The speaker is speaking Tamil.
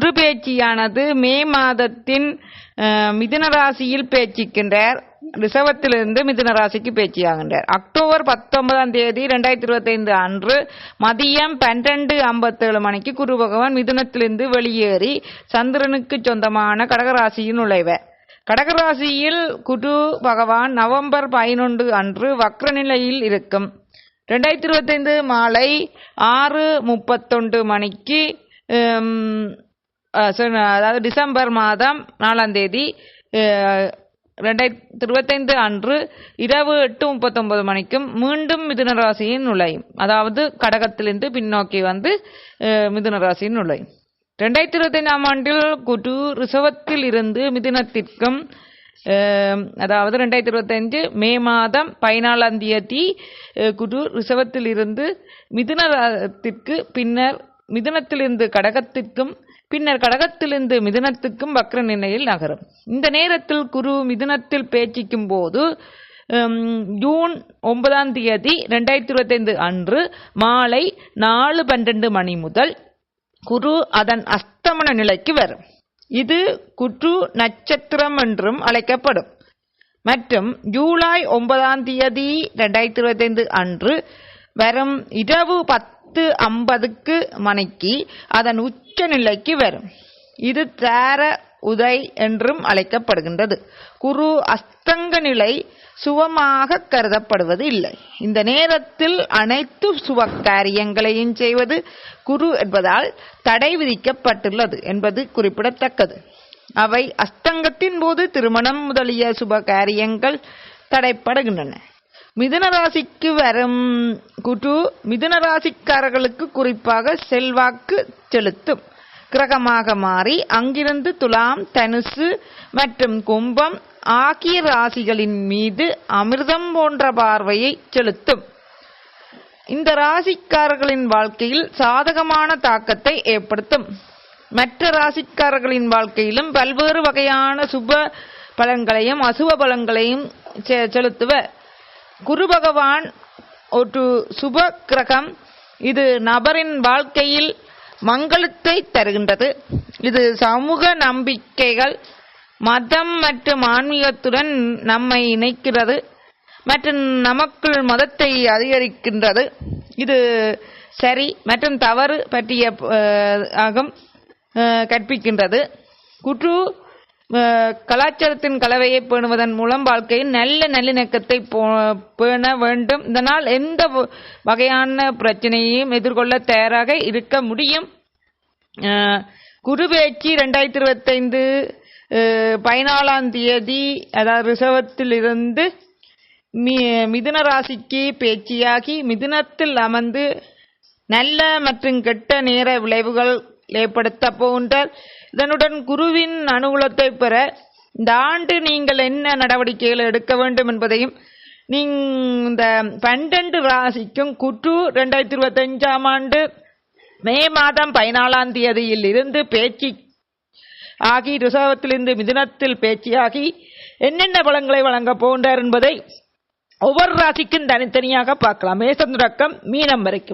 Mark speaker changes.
Speaker 1: குரு பேச்சியானது மே மாதத்தின் மிதுனராசியில் பேச்சிக்கின்றார். ரிசவத்திலிருந்து மிதுன ராசிக்கு பேச்சியாகின்றார். அக்டோபர் பத்தொன்பதாம் தேதி ரெண்டாயிரத்தி இருபத்தைந்து அன்று மதியம் பன்னிரண்டு ஐம்பத்தேழு மணிக்கு குரு பகவான் மிதுனத்திலிருந்து வெளியேறி சந்திரனுக்கு சொந்தமான கடகராசியில் நுழைவர். கடகராசியில் குரு பகவான் நவம்பர் பதினொன்று அன்று வக்ர நிலையில் இருக்கும். ரெண்டாயிரத்தி இருபத்தைந்து மாலை ஆறு முப்பத்தொன்று மணிக்கு அதாவது டிசம்பர் மாதம் நாலாம் தேதி ரெண்டாயிரத்தி இருபத்தைந்து அன்று இரவு எட்டு முப்பத்தொன்பது மணிக்கும் மீண்டும் மிதுன ராசியின் நுழையும். அதாவது கடகத்திலிருந்து பின்னோக்கி வந்து மிதுனராசியின் மிதுன ராசியின் நுழையும். ரெண்டாயிரத்தி இருபத்தைந்தாம் ஆண்டில் குரு ரிசவத்தில் இருந்து மிதுனத்திற்கும் அதாவது ரெண்டாயிரத்தி இருபத்தஞ்சு மே மாதம் பதினாலாம் தேதி குரு ரிஷபத்தில் இருந்து மிதுனத்திற்கு பின்னர் மிதுனத்திலிருந்து கடகத்திற்கும் பின்னர் கடகத்திலிருந்து மிதுனத்துக்கும் வக்ர நிலையில் நகரும். இந்த நேரத்தில் குரு மிதுனத்தில் பேச்சிக்கும் போது ஜூன் ஒன்பதாம் தேதி ரெண்டாயிரத்தி இருபத்தைந்து அன்று மாலை நாலு பன்னெண்டு மணி முதல் குரு அதன் அஸ்தமன நிலைக்கு வரும். இது குரு நட்சத்திரம் என்றும் அழைக்கப்படும். மற்றும் ஜூலை ஒன்பதாம் தேதி ரெண்டாயிரத்தி இருபத்தைந்து அன்று வரும் இரவு பத்து ஐம்பதுக்கு மணிக்கு அதன் உச்ச நிலைக்கு வரும். இது தேர உதை என்றும் அழைக்கப்படுகின்றது. குரு அஸ்தங்க நிலை சுபமாக கருதப்படுவது இல்லை. இந்த நேரத்தில் அனைத்து சுப காரியங்களையும் செய்வது குரு என்பதால் தடை விதிக்கப்பட்டுள்ளது என்பது குறிப்பிடத்தக்கது. அவை அஸ்தங்கத்தின் போது திருமணம் முதலிய சுப காரியங்கள் தடைப்படுகின்றன. மிதுன ராசிக்கு வரும் குரு மிதுன ராசிக்காரர்களுக்கு குறிப்பாக செல்வாக்கு செலுத்தும். கிரகமாக மாறி அங்கிருந்து துலாம் தனுசு மற்றும் கும்பம் ஆகிய ராசிகளின் மீது அமிர்தம் போன்ற பார்வையை செலுத்தும். இந்த ராசிக்காரர்களின் வாழ்க்கையில் சாதகமான தாக்கத்தை ஏற்படுத்தும். மற்ற ராசிக்காரர்களின் வாழ்க்கையிலும் பல்வேறு வகையான சுப பலன்களையும் அசுப பலன்களையும் செ- செலுத்துவர். குரு பகவான் ஒரு சுப கிரகம் இது நபரின் வாழ்க்கையில் மங்களத்தை தருகின்றது. இது சமூக நம்பிக்கைகள் மதம் மற்றும் ஆன்மீகத்துடன் நம்மை இணைக்கிறது. மற்றும் நமக்குள் மதத்தை அதிகரிக்கின்றது. இது சரி மற்றும் தவறு பற்றிய ஆகும் கற்பிக்கின்றது. குற்று கலாச்சாரத்தின் கலவையை பேணுவதன் மூலம் வாழ்க்கையில் நல்ல நல்லிணக்கத்தை பேண வேண்டும். இதனால் எந்த வ- வகையான பிரச்சனையையும் எதிர்கொள்ள தயாராக இருக்க முடியும். குருவேச்சி ரெண்டாயிரத்தி இருபத்தைந்து பதினாலாம் தேதி அதாவது ரிஷபத்தில் இருந்து மி மிதுன ராசிக்கு பேச்சியாகி மிதுனத்தில் அமர்ந்து நல்ல மற்றும் கெட்ட நேர விளைவுகள் ஏற்படுத்த போன்ற இதனுடன் குருவின் அனுகூலத்தை பெற இந்த ஆண்டு நீங்கள் என்ன நடவடிக்கைகள் எடுக்க வேண்டும் என்பதையும் நீங் இந்த பன்னெண்டு ராசிக்கும் குற்று ரெண்டாயிரத்தி இருபத்தஞ்சாம் ஆண்டு மே மாதம் பதினாலாம் தேதியில் இருந்து பேச்சு ஆகி ரிசர்வத்திலிருந்து மிதுனத்தில் பேச்சியாகி என்னென்ன பலன்களை வழங்கப் போகின்றார் என்பதை ஒவ்வொரு ராசிக்கும் தனித்தனியாக பார்க்கலாம். மேசம் தொடக்கம் மீனம் வரைக்கும்.